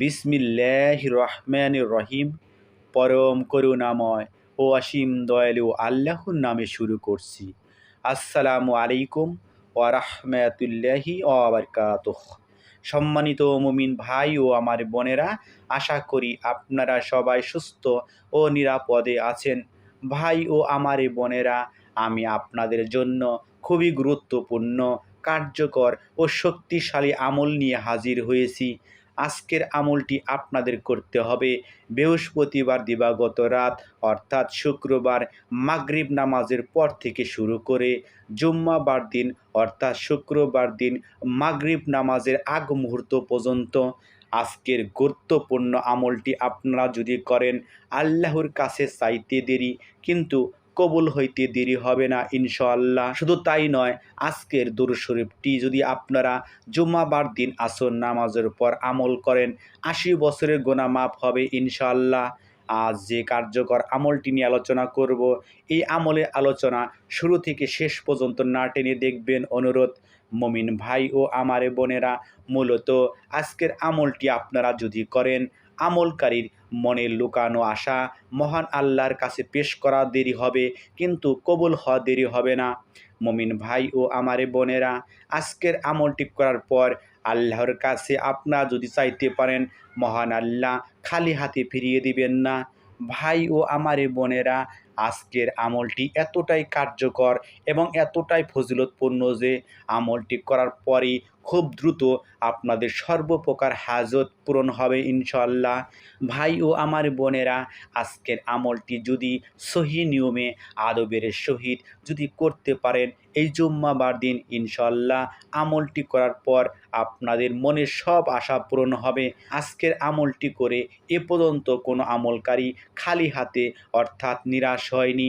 বিসমিল্লাহ রহমান রহিম। পরম করুণাময় ও অসীম দয়ালু আল্লাহর নামে শুরু করছি। আসসালামু আলাইকুম ও রহমতুল্লাহি ওবরকাতুহ সম্মানিত মুমিন ভাই ও আমার বোনেরা, আশা করি আপনারা সবাই সুস্থ ও নিরাপদে আছেন। ভাই ও আমার বোনেরা, আমি আপনাদের জন্য খুবই গুরুত্বপূর্ণ, কার্যকর ও শক্তিশালী আমল নিয়ে হাজির হয়েছি। আজকের আমলটি আপনাদের করতে হবে। বৃহস্পতিবার দিবাগত রাত, অর্থাৎ শুক্রবার মাগরিব নামাজের পর থেকে শুরু করে জুম্মাবার দিন, অর্থাৎ শুক্রবার দিন মাগরিব নামাজের আগ মুহূর্ত পর্যন্ত আজকের গুরুত্বপূর্ণ আমলটি আপনারা যদি করেন, আল্লাহর কাছে চাইতে দেরি, কিন্তু কবুল হইতে দেরি হবে না, ইনশাআল্লাহ। শুধু তাই নয়, আজকের দুরু শরীফটি যদি আপনারা জুম্মাবার দিন আসর নামাজের পর আমল করেন, আশি বছরের গোনা মাফ হবে, ইনশাআল্লাহ। আজ যে কার্যকর আমলটি নিয়ে আলোচনা করব, এই আমলের আলোচনা শুরু থেকে শেষ পর্যন্ত না টেনে দেখবেন অনুরোধ মমিন ভাই ও আমারে বোনেরা। মূলত আজকের আমলটি আপনারা যদি করেন, আমলকারীর মনে লুকানো আশা মহান আল্লাহর কাছে পেশ করা দেরি হবে, কিন্তু কবুল হওয়া দেরি হবে না। মমিন ভাই ও আমারে বোনেরা, আজকের আমলটি করার পর আল্লাহর কাছে আপনার যদি চাইতে পারেন, মহান আল্লাহ খালি হাতে ফিরিয়ে দিবেন না। ভাই ও আমারে বোনেরা আজকের আমলটি এতটাই কার্যকর এবং এতটাই ফজিলতপূর্ণ যে আমলটি করার পরই খুব দ্রুত আপনাদের সর্বপ্রকার হাজত পূরণ হবে ইনশাল্লাহ ভাই ও আমার বোনেরা, আজকের আমলটি যদি সহি নিয়মে আদবের সহিত যদি করতে পারেন, এই জুম্মাবার দিন ইনশাল্লাহ আমলটি করার পর আপনাদের মনের সব আশা পূরণ হবে। আজকের আমলটি করে এ পর্যন্ত কোনো আমলকারী খালি হাতে অর্থাৎ নিরাশ হয়নি।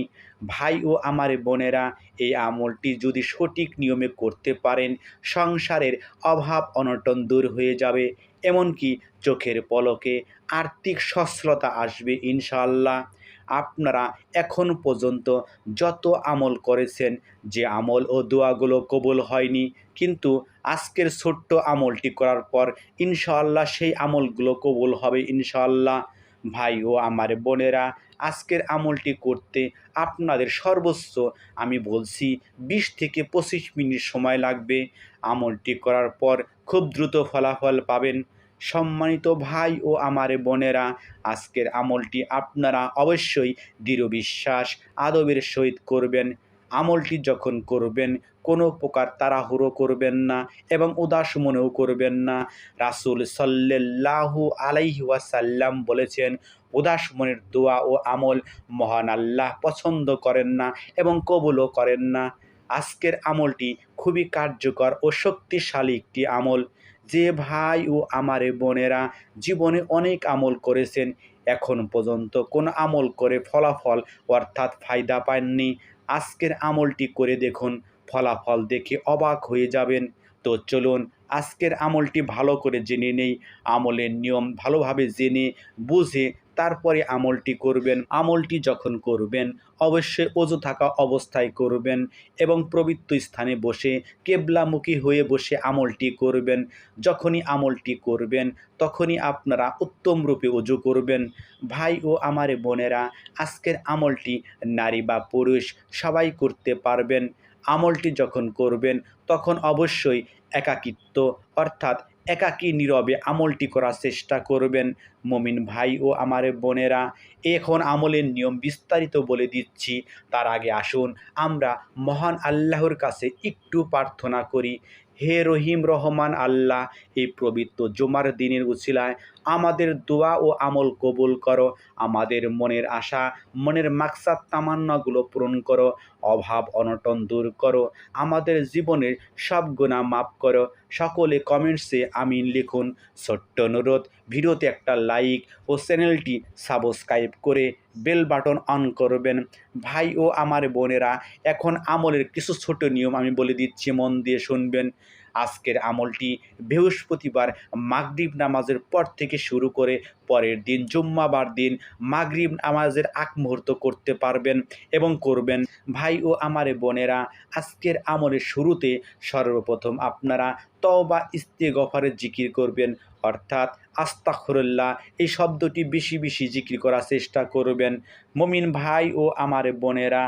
ভাই ও আমার বোনেরা, এই আমলটি যদি সঠিক নিয়মে করতে পারেন, সংসারের অভাব অনটন দূর হয়ে যাবে। এমনকি চোখের পলকে আর্থিক সচ্ছলতা আসবে ইনশাল্লাহ আপনারা এখন পর্যন্ত যত আমল করেছেন, যে আমল ও দোয়াগুলো কবুল হয়নি, কিন্তু আজকের ছোট্ট আমলটি করার পর ইনশাল্লাহ সেই আমলগুলো কবুল হবে ইনশাল্লাহ ভাই ও আমার বোনেরা আজকের আমলটি করতে আপনাদের সর্বোচ্চ আমি বলছি বিশ থেকে পঁচিশ মিনিট সময় লাগবে। আমলটি করার পর খুব দ্রুত ফলাফল পাবেন। সম্মানিত ভাই ও আমার বোনেরা, আজকের আমলটি আপনারা অবশ্যই দৃঢ় বিশ্বাস, আদবের সহিত করবেন। আমলটি যখন করবেন কোনো প্রকার তাড়াহুড়ো করবেন না এবং উদাস মনেও করবেন না। রাসুল সাল্লাহু আলাইহি ওয়াসাল্লাম বলেছেন, উদাস মনের দোয়া ও আমল মহান আল্লাহ পছন্দ করেন না এবং কবুলও করেন না। আজকের আমলটি খুবই কার্যকর ও শক্তিশালী একটি আমল। যে ভাই ও আমারে বোনেরা জীবনে অনেক আমল করেছেন, এখন পর্যন্ত কোন আমল করে ফলাফল অর্থাৎ ফায়দা পাননি। আজকের আমলটি করে দেখুন ফলাফল দেখে অবাক হয়ে যাবেন। তো চলুন আজকের আমলটি ভালো করে জেনে নেই। আমলের নিয়ম ভালোভাবে জেনে, বুঝে তারপরে আমলটি করবেন। আমলটি যখন করবেন, অবশ্যই অজু থাকা অবস্থায় করবেন এবং পবিত্র স্থানে বসে কেবলামুখী হয়ে বসে আমলটি করবেন। যখনই আমলটি করবেন, তখনই আপনারা উত্তম রূপে অজু করবেন। ভাই ও আমার বোনেরা, আজকের আমলটি নারী বা পুরুষ সবাই করতে পারবেন। আমলটি যখন করবেন, তখন অবশ্যই একাকিত্ব, অর্থাৎ একাকী নীরবে আমলটি করার চেষ্টা করবেন। মমিন ভাই ও আমার বোনেরা, এখন আমলের নিয়ম বিস্তারিত বলে দিচ্ছি। তার আগে আসুন, আমরা মহান আল্লাহর কাছে একটু প্রার্থনা করি। হে রহিম রহমান আল্লাহ, এই পবিত্র জুমার দিনের উছিলায় আমাদের দোয়া ও আমল কবুল করো। আমাদের মনের আশা, মনের মাকসাদ, তামান্নাগুলো পূরণ করো। অভাব অনটন দূর করো। আমাদের জীবনের সব গুণা মাফ করো। সকলে কমেন্টসে আমিন লিখুন। ছোট্ট অনুরোধ, ভিডিওতে একটা লাইক ও চ্যানেলটি সাবস্ক্রাইব করে বেল বাটন অন করবেন। ভাই ও আমার বোনেরা, এখন আমলের কিছু ছোট নিয়ম আমি বলে দিচ্ছি, মন দিয়ে শুনবেন। আজকের আমলটি বৃহস্পতিবার মাগরিব নামাজের পর থেকে শুরু করে পরের দিন জুম্মাবার দিন মাগরিব নামাজের আগ মুহূর্ত করতে পারবেন এবং করবেন। ভাই ও আমারে বোনেরা, আজকের আমলের শুরুতে সর্বপ্রথম আপনারা তওবা, ইস্তেগফারের জিকির করবেন। অর্থাৎ আস্তাখরুল্লাহ এই শব্দটি বেশি বেশি জিকির করার চেষ্টা করবেন। মমিন ভাই ও আমার বোনেরা,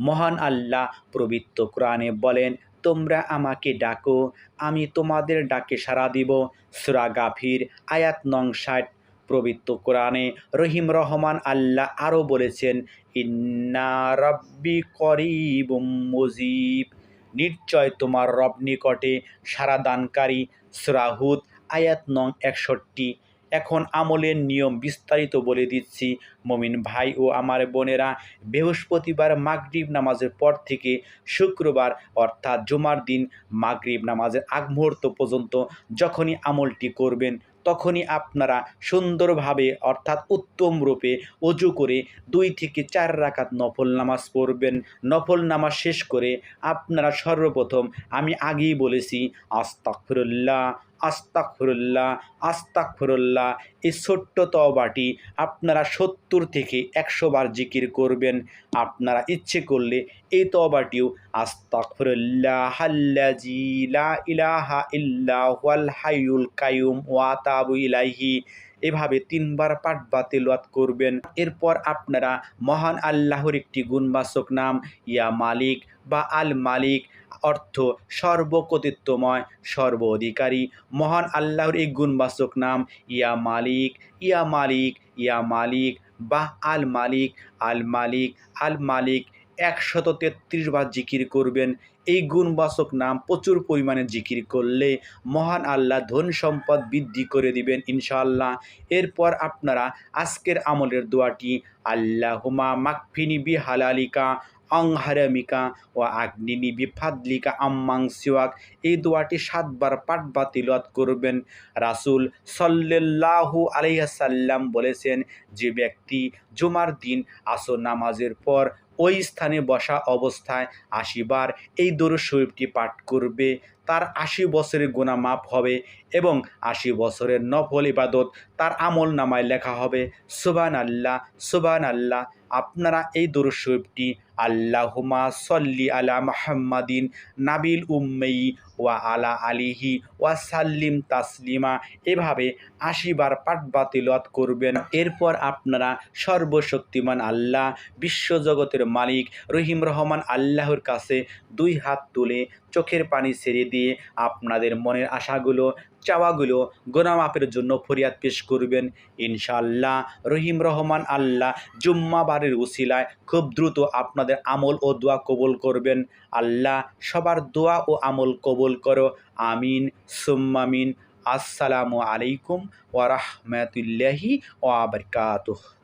মহান আল্লাহ প্রবৃত্ত কোরআনে বলেন তোমরা আমাকে ডাকো, আমি তোমাদের ডাকে সাড়া দিব। সুরা গাফির, আয়াত নং ষাট প্রবৃত্ত কোরআনে রহিম রহমান আল্লাহ আরও বলেছেন, ইন্না রব্বি করিবুম মুজিব। নিশ্চয় তোমার রব নিকটে সারা দানকারী সুরাহুদ আয়াত নং একষট্টি। এখন আমলের নিয়ম বিস্তারিত বলে দিচ্ছি। মমিন ভাই ও আমার বোনেরা, বৃহস্পতিবার মাগরিব নামাজের পর থেকে শুক্রবার, অর্থাৎ জুমার দিন মাগরিব নামাজের আগ মুহূর্ত পর্যন্ত যখনই আমলটি করবেন, তখনই আপনারা সুন্দরভাবে, অর্থাৎ উত্তম রূপে অজু করে দুই থেকে চার রাকাত নফল নামাজ পড়বেন। নফল নামাজ শেষ করে আপনারা সর্বপ্রথম, আমি আগেই বলেছি আস্তাকফিরুল্লাহ আস্তাকফিরুল্লাহ আস্তাকফিরুল্লাহ এই ছোট্ট তবাটি আপনারা সত্তর থেকে একশো বার জিকির করবেন। আপনারা ইচ্ছে করলে এই তবাটিও আস্তাকফিরুল্লাহ হাল্লাজি লা ইলাহা ইল্লা হুয়াল কায়ুম কাইয়ুম ওয়া তাবু ইলাইহি। এভাবে তিনবার পাঠ বা তেলাওয়াত করবেন। এরপর আপনারা মহান আল্লাহর একটি গুণবাচক নাম, ইয়া মালিক বা আল মালিক অর্থ সর্বকতিত্বময় সর্ব অধিকারী মহান আল্লাহর এই গুণবাচক নাম, ইয়া মালিক ইয়া মালিক ইয়া মালিক বা আল মালিক আল মালিক আল মালিক একশত তেত্রিশ বার জিকির করবেন। এই গুণবাচক নাম প্রচুর পরিমাণে জিকির করলে মহান আল্লাহ ধন সম্পদ বৃদ্ধি করে দিবেন ইনশাআল্লাহ। এরপর আপনারা আজকের আমলের দোয়াটি আল্লাহুমা মাকফিনি বি হালালিকা অং হারামিকা ও আগ্নিনি বিফাদলিকা আম্মাং সিওয়াক এই দোয়াটি সাতবার পাঠ বা তিলত করবেন। রাসুল সল্লাহু আলাইসাল্লাম বলেছেন, যে ব্যক্তি জুমার দিন আসর নামাজের পর ওই স্থানে বসা অবস্থায় আশিবার এই দরুদ শরীফটি পাঠ করবে তার আশি বছরের গুণা মাপ হবে এবং আশি বছরের নফল ইবাদত তার আমল নামায় লেখা হবে। সুবান আল্লাহ সুবান আল্লাহ আপনারা এই দরুদ শরীফটি আল্লাহুমা সল্লি আলা মাহাম্মাদিন নাবিল উম্মেই ওয়া আলা আলিহি ওয়া সাল্লিম তাসলিমা। এভাবে আশিবার পাঠ বাতিলত করবেন। এরপর আপনারা সর্বশক্তিমান আল্লাহ, বিশ্বজগতের মালিক রহিম রহমান আল্লাহর কাছে দুই হাত তুলে চোখের পানি ছেড়ে দিয়ে আপনাদের মনের আশাগুলো, চাওয়াগুলো গোনামাপের জন্য ফরিয়াদ পেশ করবেন। ইনশাল্লাহ রহিম রহমান আল্লাহ জুম্মাবারের উসিলায় খুব দ্রুত আপনাদের আমল ও দোয়া কবুল করবেন। আল্লাহ সবার দোয়া ও আমল কবুল করো। আমিন সুম্মামিন আসসালামু আলাইকুম ওয়া রাহমাতুল্লাহি ওয়া বারাকাতুহু।